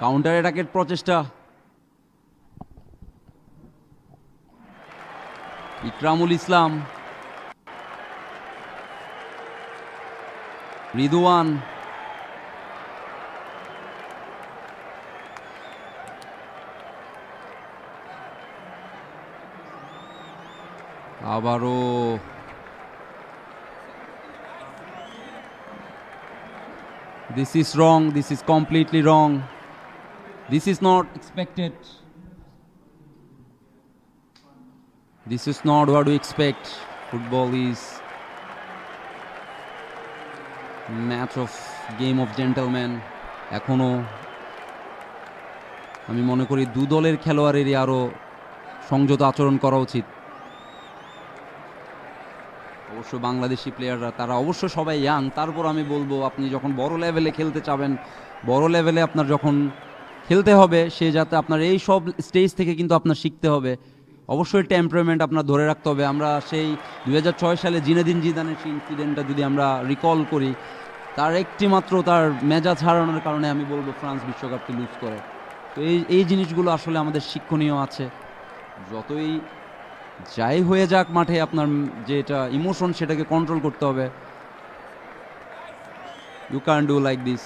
Counter অ্যাটাকের প্রচেষ্টা। ইকরামুল ইসলাম। রিদুয়ান আবারও This is wrong. This is completely wrong. This is not expected. This is not what we expect. Football is match of game of gentlemen. এখনও আমি মনে করি দু দলের খেলোয়াড়েরই আরও সংযত আচরণ করা উচিত অবশ্য বাংলাদেশি প্লেয়াররা তারা অবশ্য সবাই ইয়াং তারপর আমি বলব, আপনি যখন বড় লেভেলে খেলতে চাবেন, বড় লেভেলে আপনার যখন খেলতে হবে, সে যাতে আপনার এই সব স্টেজ থেকে কিন্তু আপনার শিখতে হবে। অবশ্যই টেম্পারমেন্ট আপনার ধরে রাখতে হবে। আমরা সেই দু হাজার ছয় সালে জিনেদিন জিদানের সেই ইনসিডেন্টটা যদি আমরা রিকল করি, তার একটি মাত্র তার মেজাজ হারানোর কারণে আমি বলব ফ্রান্স বিশ্বকাপটি লুজ করে। তো এই এই জিনিসগুলো আসলে আমাদের শিক্ষণীয় আছে। যতই যাই হয়ে যাক মাঠে আপনার যেটা ইমোশন সেটাকে কন্ট্রোল করতে হবে। You can do like this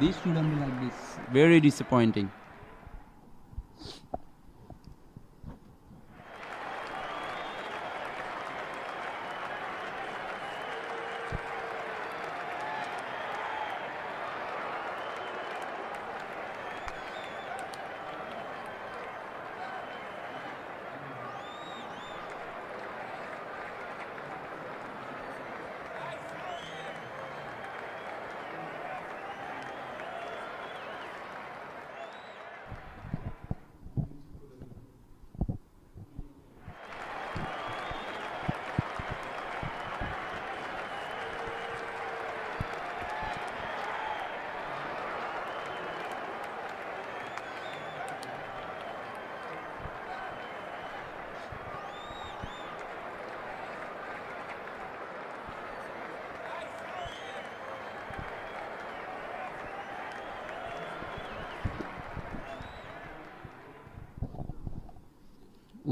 this very disappointing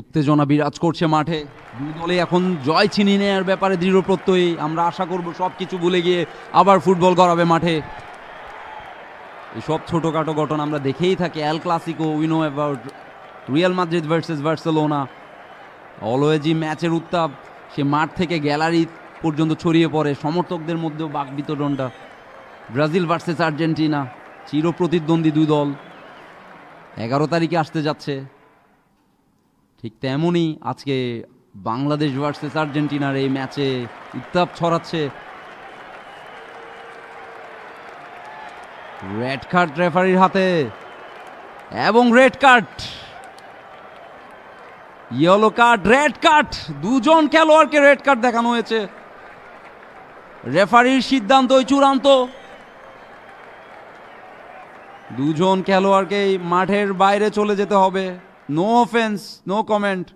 উত্তেজনা বিরাজ করছে মাঠে। দুই দলে এখন জয় ছিনিয়ে নেওয়ার ব্যাপারে দৃঢ় প্রত্যয়ী। আমরা আশা করব সব কিছু ভুলে গিয়ে আবার ফুটবল করাবে মাঠে। এসব ছোটোখাটো ঘটনা আমরা দেখেই থাকি। El Clasico উইনো about Real Madrid versus Barcelona অলওয়েজই ম্যাচের উত্তাপ। সে মাঠ থেকে গ্যালারি পর্যন্ত ছড়িয়ে পড়ে। সমর্থকদের মধ্যেও বাক বিতরণটা। ব্রাজিল ভার্সেস আর্জেন্টিনা চিরপ্রতিদ্বন্দ্বী দুই দল। এগারো তারিখে আসতে যাচ্ছে। ঠিক তেমনই আজকে বাংলাদেশ ভার্সেস আর্জেন্টিনার এই ম্যাচে উত্তাপ ছড়াচ্ছে। রেড কার্ড রেফারির হাতে এবং red card yellow card red card দুজন খেলোয়াড়কে রেড কার্ড দেখানো হয়েছে। রেফারির সিদ্ধান্তই চূড়ান্ত। দুজন খেলোয়াড়কেই মাঠের বাইরে চলে যেতে হবে। নো অফেন্স নো কমেন্ট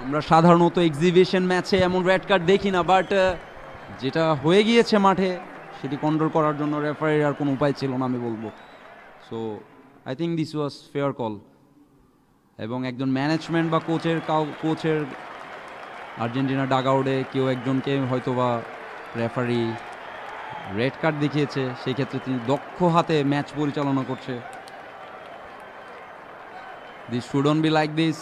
আমরা সাধারণত এক্সিবিশন ম্যাচে এমন রেড কার্ড দেখি না বাট যেটা হয়ে গিয়েছে মাঠে সেটি কন্ট্রোল করার জন্য রেফারির আর কোনো উপায় ছিল না, আমি বলব। So I think this was fair call এবং একজন ম্যানেজমেন্ট বা কোচের কাউ কোচের আর্জেন্টিনা ডাগআউটে কেউ একজনকে হয়তো বা রেফারি রেড কার্ড দেখিয়েছে সেই ক্ষেত্রে তিনি দক্ষ হাতে ম্যাচ পরিচালনা করছে। This shouldn't be like this